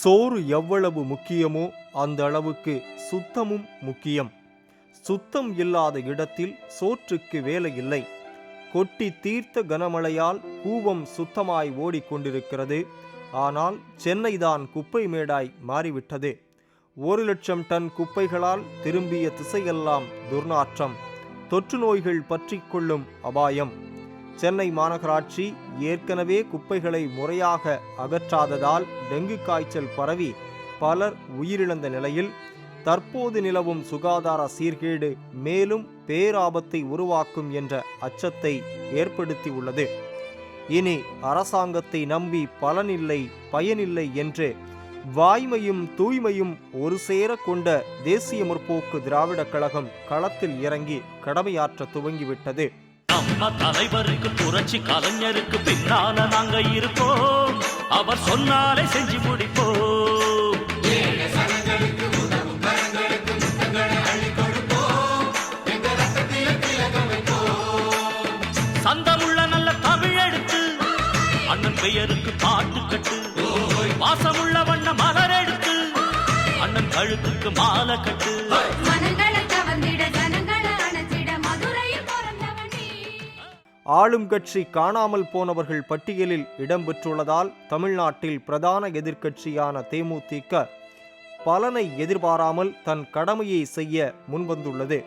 சோறு எவ்வளவு முக்கியமோ அந்த அளவுக்கு சுத்தமும் முக்கியம். சுத்தம் இல்லாத இடத்தில் சோற்றுக்கு வேலை இல்லை கொட்டி தீர்த்த கனமழையால் கூவம் சுத்தமாய் ஓடிக்கொண்டிருக்கிறது. ஆனால் சென்னைதான் குப்பை மேடாய் மாறிவிட்டது. ஒரு லட்சம் டன் குப்பைகளால் திரும்பிய திசையெல்லாம் துர்நாற்றம். தொற்று நோய்கள் பற்றி கொள்ளும் அபாயம். சென்னை மாநகராட்சி ஏற்கனவே குப்பைகளை முறையாக அகற்றாததால் டெங்கு காய்ச்சல் பரவி பலர் உயிரிழந்த நிலையில் தற்போது நிலவும் சுகாதார சீர்கேடு மேலும் பேராபத்தை உருவாக்கும் என்ற அச்சத்தை ஏற்படுத்தியுள்ளது. இனி அரசாங்கத்தை நம்பி பலனில்லை பயனில்லை என்று வாய்மையும் தூய்மையும் ஒரு சேர கொண்ட தேசிய முற்போக்கு திராவிடக் கழகம் களத்தில் இறங்கி கடமையாற்ற துவங்கிவிட்டது. நம்ம தலைவருக்கு புரட்சி கலைஞருக்கு பின்னால நாங்க இருப்போம். அவர் சொன்னாலே செஞ்சு முடிப்போம். சந்தமுள்ள நல்ல தமிழ் எடுத்து அண்ணன் பெயருக்கு பாட்டு கட்டு வாசமுள்ள வண்ண மலர் எடுத்து அண்ணன் கழுத்துக்கு மாலை கட்டு. ஆளும் கட்சி காணாமல் போனவர்கள் பட்டியலில் இடம்பெற்றுள்ளதால் தமிழ்நாட்டில் பிரதான எதிர்க்கட்சியான தேமுதிக பலனை எதிர்பாராமல் தன் கடமையை செய்ய முன்வந்துள்ளது.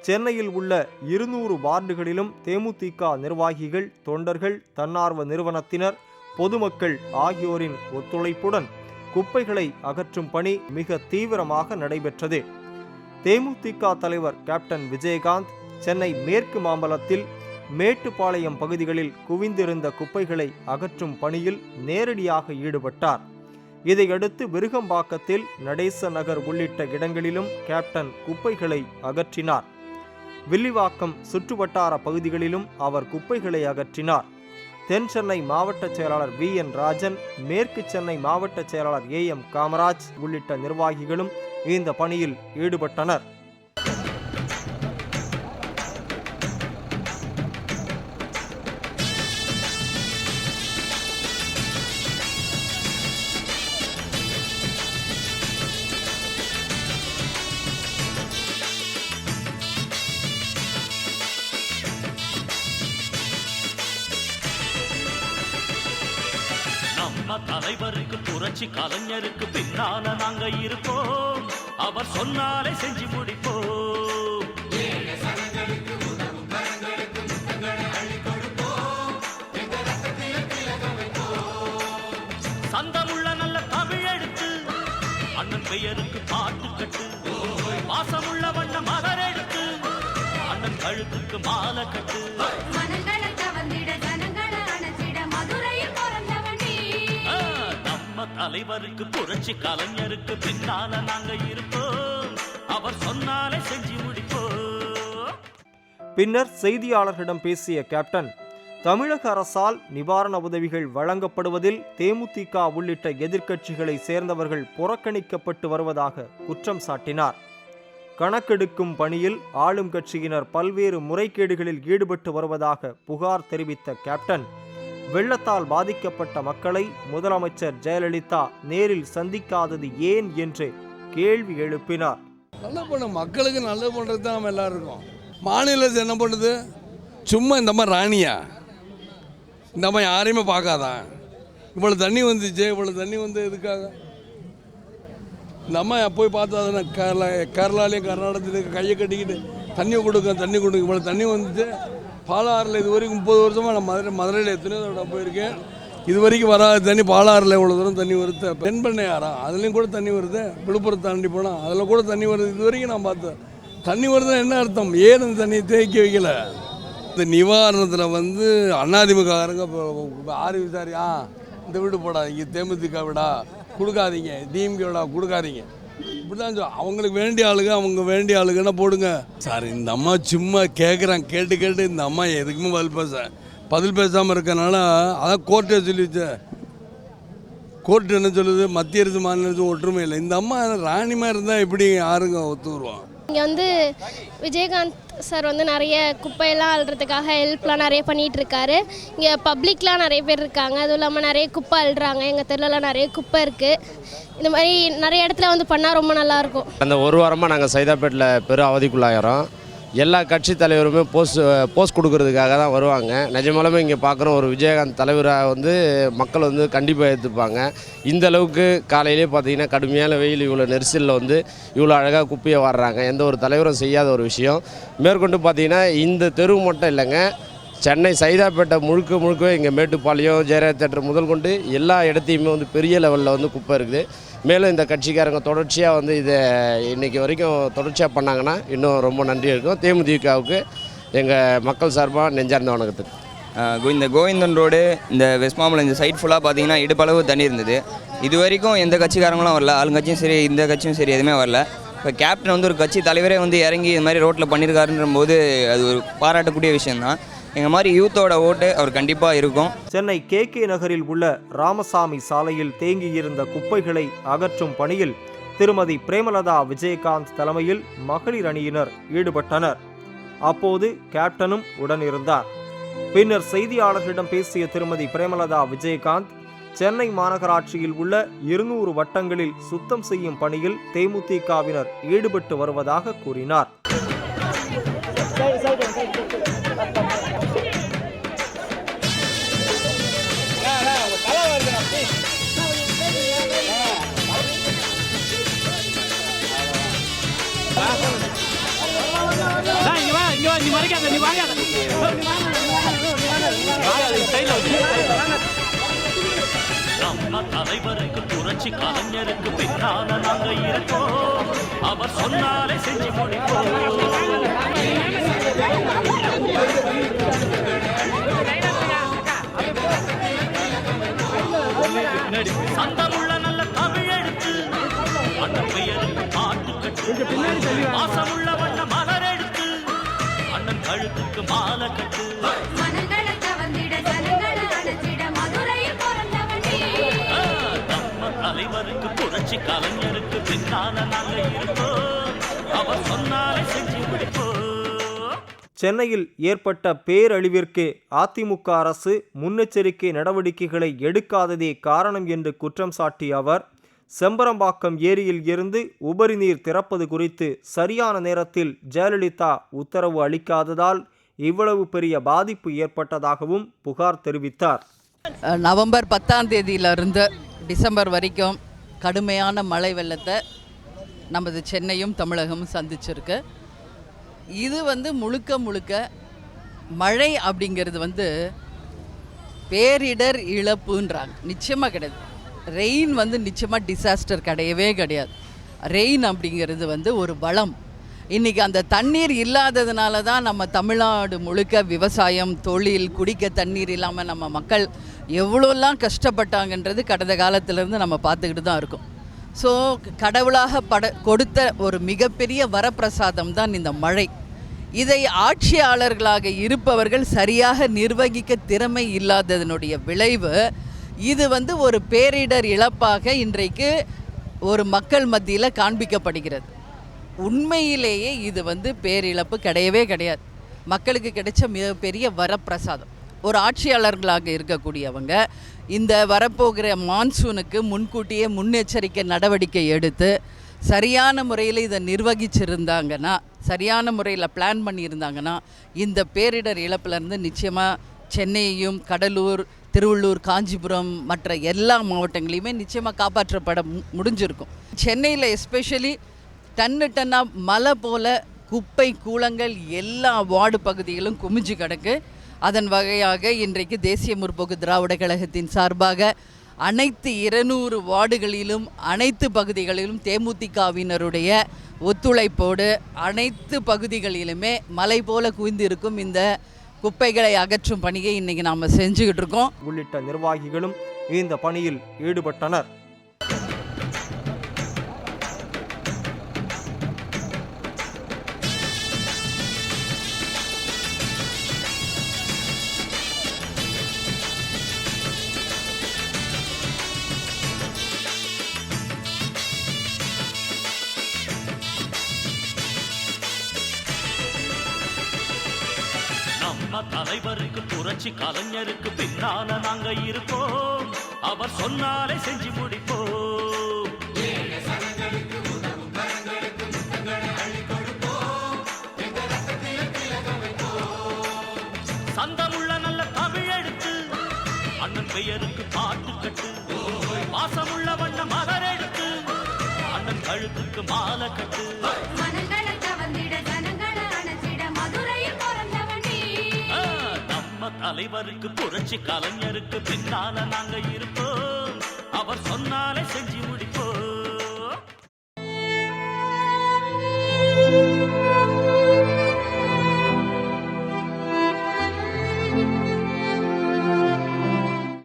சென்னையில் உள்ள இருநூறு வார்டுகளிலும் தேமுதிக நிர்வாகிகள் தொண்டர்கள் தன்னார்வ நிறுவனத்தினர் பொதுமக்கள் ஆகியோரின் ஒத்துழைப்புடன் குப்பைகளை அகற்றும் பணி மிக தீவிரமாக நடைபெற்றது. தேமுதிக தலைவர் கேப்டன் விஜயகாந்த் சென்னை மேற்கு மாம்பலத்தில் மேட்டுப்பாளையம் பகுதிகளில் குவிந்திருந்த குப்பைகளை அகற்றும் பணியில் நேரடியாக ஈடுபட்டார். இதையடுத்து விருகம்பாக்கத்தில் நடேச நகர் உள்ளிட்ட இடங்களிலும் கேப்டன் குப்பைகளை அகற்றினார். வில்லிவாக்கம் சுற்றுவட்டார பகுதிகளிலும் அவர் குப்பைகளை அகற்றினார். தென் சென்னை மாவட்ட செயலாளர் வி. என். ராஜன் மேற்கு சென்னை மாவட்ட செயலாளர் ஏ. எம். காமராஜ் உள்ளிட்ட நிர்வாகிகளும் இந்த பணியில் ஈடுபட்டனர். தலைவருக்கு புரட்சி கலைஞருக்கு பின்னால நாங்க இருப்போம். அவர் சொன்னாலே செஞ்சு முடிப்போம். சந்தமுள்ள நல்ல தமிழ் எடுத்து அண்ணன் பெயருக்கு பாட்டு கட்டு வாசமுள்ள வண்ண மலர் எடுத்து அண்ணன் கழுத்துக்கு மாலை கட்டு. தலைவருக்கு புரட்சி கலைஞருக்கு பின்னால நாங்க இருப்போம். அவர் சொன்னாலே செஞ்சு முடிப்போம். பின்னர் செய்தியாளர்களிடம் பேசிய கேப்டன் தமிழக அரசால் நிவாரண உதவிகள் வழங்கப்படுவதில் தேமுதிக உள்ளிட்ட எதிர்க்கட்சிகளை சேர்ந்தவர்கள் புறக்கணிக்கப்பட்டு வருவதாக குற்றம் சாட்டினார். கணக்கெடுக்கும் பணியில் ஆளும் கட்சியினர் பல்வேறு முறைகேடுகளில் ஈடுபட்டு வருவதாக புகார் தெரிவித்த கேப்டன் வெள்ளத்தால் பாதிக்கப்பட்ட மக்களை முதலமைச்சர் ஜெயலலிதா நேரில் சந்திக்காதது ஏன் என்று கேள்வி எழுப்பினார். நல்ல பண்ண மக்களுக்கு நல்லது பண்ணுறது தான் நம்ம எல்லாரும் இருக்கோம் மாநில என்ன பண்ணுது? சும்மா இந்த மாதிரி ராணியா? இந்த மாதிரி யாரையுமே பார்க்காதான் இவ்வளோ தண்ணி வந்துச்சு இவ்வளோ தண்ணி வந்து எதுக்காக? நம்ம போய் பார்த்தா தானே கேரளா கேரளாலையும் கர்நாடகத்துலேயும் கையை கட்டிக்கிட்டு தண்ணி கொடுக்க தண்ணி கொடுக்க இவ்வளோ தண்ணி வந்துச்சு. பாலாறில் இது வரைக்கும் முப்பது வருஷமாக நான் மதுரை மதுரையில் எத்தனையோ தடவை போயிருக்கேன். இது வரைக்கும் வராத தண்ணி பாலாறில் இவ்வளோ தூரம் தண்ணி வருது. பெண் பண்ணையாரா அதுலேயும் கூட தண்ணி வருது. விழுப்புரம் தாண்டி போனால் அதில் கூட தண்ணி வருது. இது வரைக்கும் நான் பார்த்தேன் தண்ணி வருதுன்னா என்ன அர்த்தம்? ஏன் அந்த தண்ணியை தேக்கி வைக்கல? இந்த நிவாரணத்தில் வந்து அண்ணாதிமுககாரங்க இப்போ ஆறு விசாரியா? இந்த வீடு போடாதீங்க. தேமுதிக விடா கொடுக்காதீங்க. டிஎம்கே விடா கொடுக்காதீங்க. இப்படி தான் அவங்களுக்கு வேண்டிய ஆளுங்க அவங்க வேண்டிய ஆளுங்கன்னா போடுங்க? சார் இந்த அம்மா சும்மா கேட்குறான் கேட்டு கேட்டு இந்த அம்மா எதுக்குமே பதில் பேச பதில் பேசாமல் இருக்கனால அதான் கோர்ட்டே சொல்லிச்சு. கோர்ட் என்ன சொல்லுது? மத்திய அரசு மாநில அரசு ஒற்றுமை இல்லை. இந்த அம்மா ராணிமா இருந்தால் எப்படி யாருங்க ஒத்து வருவான்? இங்கே வந்து விஜயகாந்த் சார் வந்து நிறைய குப்பையெல்லாம் அள்ளுறதுக்காக ஹெல்ப்லாம் நிறைய பண்ணிகிட்டு இருக்காரு இங்கே பப்ளிக்லாம் நிறைய பேர் இருக்காங்க. அதுவும் இல்லாமல் நிறைய குப்பை அள்ளுறாங்க. எங்கள் தெருலலாம் நிறைய குப்பை இருக்குது இந்த மாதிரி நிறைய இடத்துல வந்து பண்ணால் ரொம்ப நல்லாயிருக்கும் அந்த ஒரு வாரமாக நாங்கள் சைதாப்பேட்டில் பெரும் அவதிக்குள்ளாகிறோம் எல்லா கட்சி தலைவருமே போஸ்ட் போஸ்ட் கொடுக்கறதுக்காக தான் வருவாங்க. நிஜமாலுமே இங்கே பார்க்குறோம் ஒரு விஜயகாந்த் தலைவராக வந்து மக்கள் வந்து கண்டிப்பாக ஏற்றுப்பாங்க இந்த அளவுக்கு காலையிலே பார்த்தீங்கன்னா கடுமையான வெயில் இவ்வளோ நெரிசலில் வந்து இவ்வளோ அழகாக குப்பையை வாடுறாங்க எந்த ஒரு தலைவரும் செய்யாத ஒரு விஷயம். மேற்கொண்டு பார்த்தீங்கன்னா இந்த தெரு மட்டும் இல்லைங்க. சென்னை சைதாப்பேட்டை முழுக்க முழுக்க இங்கே மேட்டுப்பாளையம் ஜெயராஜ் தேட்டர் முதல் கொண்டு எல்லா இடத்தையுமே வந்து பெரிய லெவலில் வந்து குப்பை இருக்குது. மேலும் இந்த கட்சிக்காரங்க தொடர்ச்சியாக வந்து இதை இன்றைக்கி வரைக்கும் தொடர்ச்சியாக பண்ணாங்கன்னா இன்னும் ரொம்ப நன்றி இருக்கும். தேமுதிகவுக்கு எங்கள் மக்கள் சார்பாக நெஞ்சார்ந்த வணக்கத்துக்கு. இந்த கோவிந்தன் ரோடு இந்த வெஸ்ட் மாம்பலம் இந்த சைட் ஃபுல்லாக பார்த்தீங்கன்னா இடுப்பளவு தண்ணி இருந்தது. இது வரைக்கும் எந்த கட்சிக்காரங்களும் வரல. ஆளுங்கட்சியும் சரி இந்த கட்சியும் சரி எதுவுமே வரல. இப்போ கேப்டன் வந்து ஒரு கட்சி தலைவரே வந்து இறங்கி இது மாதிரி ரோட்டில் பண்ணியிருக்காருன்ற போது அது ஒரு பாராட்டக்கூடிய விஷயம்தான். எங்கள் மாதிரி யூத்தோட ஓட்டு அவர் கண்டிப்பாக இருக்கும். சென்னை கே கே நகரில் உள்ள ராமசாமி சாலையில் தேங்கியிருந்த குப்பைகளை அகற்றும் பணியில் திருமதி பிரேமலதா விஜயகாந்த் தலைமையில் மகளிர் அணியினர் ஈடுபட்டனர். அப்போது கேப்டனும் உடனிருந்தார். பின்னர் செய்தியாளர்களிடம் பேசிய திருமதி பிரேமலதா விஜயகாந்த் சென்னை மாநகராட்சியில் உள்ள இருநூறு வட்டங்களில் சுத்தம் செய்யும் பணியில் தேமுதிகவினர் ஈடுபட்டு வருவதாக கூறினார். தலைவருக்கு புரட்சி கலைஞருக்கு பின்னால நாங்க இருக்கோம். அவர் சொன்னாலே செஞ்சு முடிப்போம். சந்தமுள்ள நல்ல தமிழ் எடுத்து அந்த பெயருக்கு பாட்டு கட்டு மாசமுள்ள கழுத்துக்கு மாலை கட்டு மனங்களை கவர்ந்திட ஜனங்களை அணைச்சிட மதுரையில் பிறந்தவன் நீ. நம்ம தலைவருக்கு புரட்சி கலைஞருக்கு பின்னால நாங்க இருப்போம். அவர் சொன்னாலே செஞ்சு முடிப்போம். சென்னையில் ஏற்பட்ட பேரழிவிற்கு அதிமுக அரசு முன்னெச்சரிக்கை நடவடிக்கைகளை எடுக்காததே காரணம் என்று குற்றம் சாட்டிய அவர் செம்பரம்பாக்கம் ஏரியில் இருந்து உபரி நீர் திறப்பது குறித்து சரியான நேரத்தில் ஜெயலலிதா உத்தரவு அளிக்காததால் இவ்வளவு பெரிய பாதிப்பு ஏற்பட்டதாகவும் புகார் தெரிவித்தார். நவம்பர் பத்தாம் தேதியிலிருந்து டிசம்பர் வரைக்கும் கடுமையான மழை வெள்ளத்தை நமது சென்னையும் தமிழகமும் சந்திச்சிருக்கு. இது வந்து முழுக்க முழுக்க மழை அப்படிங்கிறது வந்து பேரிடர் இழப்புன்றாங்க. நிச்சயமாக கிடையாது. ரெயின் வந்து நிச்சயமாக டிசாஸ்டர் கிடையவே கிடையாது. ரெயின் அப்படிங்கிறது வந்து ஒரு வளம். இன்றைக்கி அந்த தண்ணீர் இல்லாததுனால தான் நம்ம தமிழ்நாடு முழுக்க விவசாயம் தொழில் குடிக்க தண்ணீர் இல்லாமல் நம்ம மக்கள் எவ்வளோலாம் கஷ்டப்பட்டாங்கன்றது கடந்த காலத்திலேருந்து நம்ம பார்த்துக்கிட்டு தான் இருக்கோம். ஸோ கடவுளாக பட கொடுத்த ஒரு மிகப்பெரிய வரப்பிரசாதம் தான் இந்த மழை. இதை ஆட்சியாளர்களாக இருப்பவர்கள் சரியாக நிர்வகிக்க திறமை இல்லாததனுடைய விளைவு இது வந்து ஒரு பேரிடர் இழப்பாக இன்றைக்கு ஒரு மக்கள் மத்தியில் காண்பிக்கப்படுகிறது. உண்மையிலேயே இது வந்து பேரிழப்பு கிடையவே கிடையாது. மக்களுக்கு கிடைச்ச மிகப்பெரிய வரப்பிரசாதம். ஒரு ஆட்சியாளர்களாக இருக்கக்கூடியவங்க இந்த வரப்போகிற மான்சூனுக்கு முன்கூட்டியே முன்னெச்சரிக்கை நடவடிக்கை எடுத்து சரியான முறையில் இதை நிர்வகிச்சிருந்தாங்கன்னா சரியான முறையில் பிளான் பண்ணியிருந்தாங்கன்னா இந்த பேரிடர் இழப்பிலேருந்து நிச்சயமாக சென்னையையும் கடலூர் திருவள்ளூர் காஞ்சிபுரம் மற்ற எல்லா மாவட்டங்களையுமே நிச்சயமாக காப்பாற்றப்பட மு- முடிஞ்சிருக்கும். சென்னையில் எஸ்பெஷலி டன்னு டன்னாக மலை போல குப்பை கூலங்கள் எல்லா வார்டு பகுதிகளும் குமிஞ்சு கிடக்கு. அதன் வகையாக இன்றைக்கு தேசிய முற்போக்கு திராவிட கழகத்தின் சார்பாக அனைத்து இருநூறு வார்டுகளிலும் அனைத்து பகுதிகளிலும் தேமுதிகவினருடைய ஒத்துழைப்போடு அனைத்து பகுதிகளிலுமே மலை போல குவிந்திருக்கும் இந்த குப்பைகளை அகற்றும் பணியை இன்றைக்கி நாம் செஞ்சுக்கிட்டு இருக்கோம். உள்ளிட்ட நிர்வாகிகளும் இந்த பணியில் ஈடுபட்டனர். புரட்சி கலைஞருக்கு பின்னால நாங்க இருப்போம். அவர் சொன்னாலே செஞ்சு முடிப்போம். சந்தமுள்ள நல்ல தமிழ் எடுத்து அண்ணன் பெயருக்கு பாட்டு கட்டு. வாசமுள்ள வண்ண மலர் எடுத்து அண்ணன் கழுத்துக்கு மாலை கட்டு. தலைவருக்கு புரட்சி கலைஞருக்கு பின்னால நாங்க இருப்போம். அவர் சொன்னாலே செஞ்சு